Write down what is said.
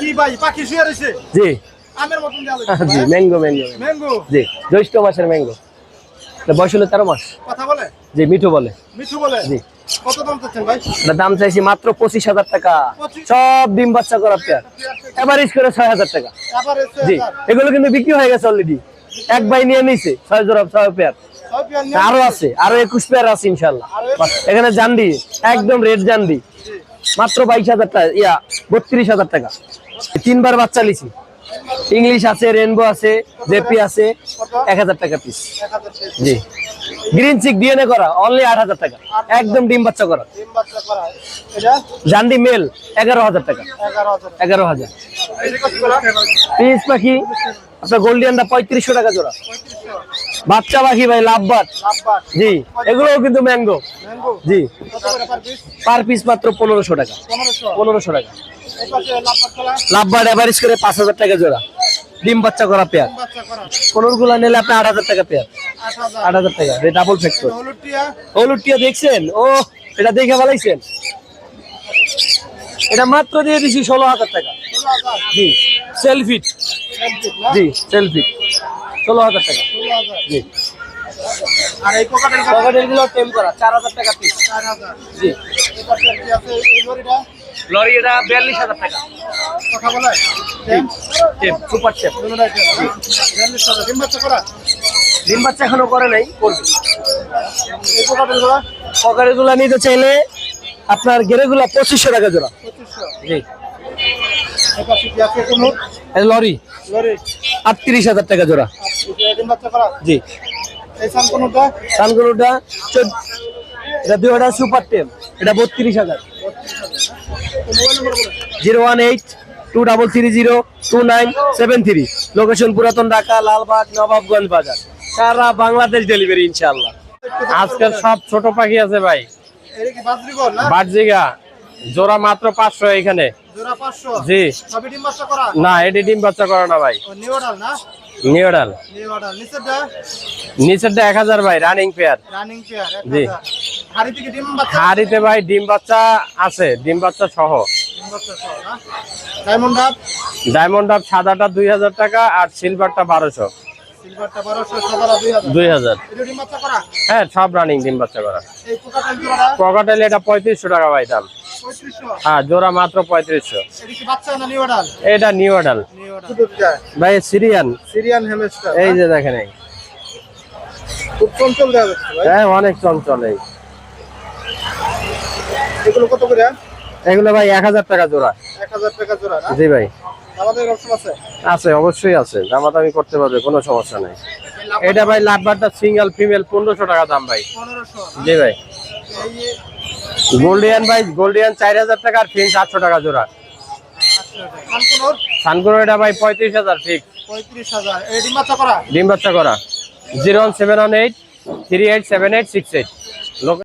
কি ভাই পাখি শুয়ে রয়েছে? জি। আমের মতন জি ম্যাঙ্গো ম্যাঙ্গো। ম্যাঙ্গো? জি জ্যৈষ্ঠ মাসের ম্যাঙ্গো। বয়স হলো তেরো মাস। কথা বলে? জি মিঠু বলে। মিঠু বলে? জি। কত দাম চাচ্ছেন ভাই? দাম চাইছি মাত্র পঁচিশ হাজার টাকা। সব ডিম বাচ্চা করা এভারেজ করে ছয় হাজার টাকা। জি এগুলো কিন্তু বিক্রি হয়ে গেছে অলরেডি এক ভাই নিয়ে নিছে ছয় জোড়া ছয় পেয়ার। আরও আছে আরও একুশ পেয়ার আছে ইনশাল্লাহ এখানে জান্ডি একদম রেড জান্ডি। মাত্র বাইশ হাজার টাকা ইয়া বত্রিশ হাজার টাকা। তিনবার বাচ্চা লিছি। ইংলিশ আছে রেনবো আছে জেপি আছে এক হাজার টাকা পিস। জি। গ্রিন চিক ডিএনএ করা অনলি আট হাজার টাকা। একদম ডিম বাচ্চা করা। জান্ডি মেল এগারো হাজার টাকা। এগারো হাজার? পিস পাখি আপনার গোল্ডিয়ানটা পঁয়ত্রিশশো টাকা জোড়া। বাচ্চা পাখি ভাই লাভবান। জি এগুলোও কিন্তু ম্যাঙ্গো। জি? পার পিস মাত্র পনেরোশো টাকা। পনেরোশো। টাকা। লাভবাট এভারেজ করে পাঁচ হাজার টাকা জোড়া। ডিম বাচ্চা করা পেয়ার ডিম বাচ্চা করা। পনেরো গুলা নিলে আপনি আট হাজার টাকা পেয়ার আট হাজার। টাকা। ডাবল ফ্যাক্টর এটা হলুদ টিয়া, দেখছেন? ও এটা দেখে ভালাইছেন এটা মাত্র দিয়ে দিছি ষোলো হাজার টাকা। জি সেলফিট জি সেলফিট ষোলো হাজার টাকা। জি আর এই পকেটেরগুলো টেম করা চার হাজার টাকা পিস জি এই পাশে কি আছে? এই লরিটা? লরি এটা বিয়াল্লিশ হাজার টাকা কথা বলে? টেম? টেম সুপার টেম, বিয়াল্লিশ হাজার। ডিম বাচ্চা করা? ডিম বাচ্চা এখনও করে নাই করবে এই কোকাটেলগুলো? পকেটেরগুলা নিতে চাইলে আপনার গেরে গুলা পঁচিশশো টাকা জোড়া পঁচিশশো। জি লরি লরি? আটত্রিশ হাজার টাকা জোড়া জি। সানকোনোটা? এটা দুই হাজার সুপার টেম। এটা বত্রিশ হাজার। Zero one eight two double three zero two nine seven three. Location পুরাতন ঢাকা লালবাগ নবাবগঞ্জ বাজার। সারা বাংলাদেশ ডেলিভারি ইনশাআল্লাহ। আজকের সব ছোট পাখি আছে ভাই? বাটজিগা জোড়া মাত্র পাঁচশো এখানে। জি? না এটি ডিম বাচ্চা করে না ভাই। নিউডাল? নিউডাল। নিচেরটা? নিচেরটা এক হাজার ভাই রানিং পেয়ার রানিং পেয়ার, এক জি। হাজার। হাড়ি ডিম বাচ্চা? হাড়িতে ভাই ডিম বাচ্চা আছে ডিম বাচ্চা সহ ডিম বাচ্চা সহ না? ডায়মন্ড ডাব? ডায়মন্ড আপ সাদাটা দুই হাজার টাকা আর সিলভারটা বারোশো সিলভারটা বারোশো, সাদাটা দুই হাজার। দুই হাজার এটা ডিম বাচ্চা করা? হ্যাঁ সব রানিং ডিম বাচ্চা করা এই কোকাটেল এটা পঁয়ত্রিশশো টাকা ভাই দাম পঁয়ত্রিশশো। হ্যাঁ জোড়া মাত্র পঁয়ত্রিশশো এটা কি বাচ্চা না নিউডাল? এটা নিউডাল ভাই সিরিয়ান। সিরিয়ান হ্যামস্টার এই যে দেখেন এই। খুব চঞ্চল যাচ্ছে ভাই। হ্যাঁ অনেক চঞ্চল এই। এগুলো কত করে? এগুলো ভাই এক হাজার টাকা জোড়া। এক হাজার টাকা জোড়া না? জি ভাই। আমাদের অপশন আছে? আছে অবশ্যই আছে। দামাদামি করতে পারবে কোনো সমস্যা নেই। এটা ভাই লাভবারটা সিঙ্গেল ফিমেল পনেরোশো টাকা দাম ভাই। পনেরোশো জি ভাই। গোল্ডিয়ান ভাই গোল্ডিয়ান চার হাজার টাকা আর ফিন্স আটশো টাকা জোড়া। কানকুনোর এটা ভাই পঁয়ত্রিশ হাজার ফিক্স পঁয়ত্রিশ হাজার। ডিম বাচ্চা করা? ডিম বাচ্চা করা। Zero one seven one eight three eight seven eight six eight.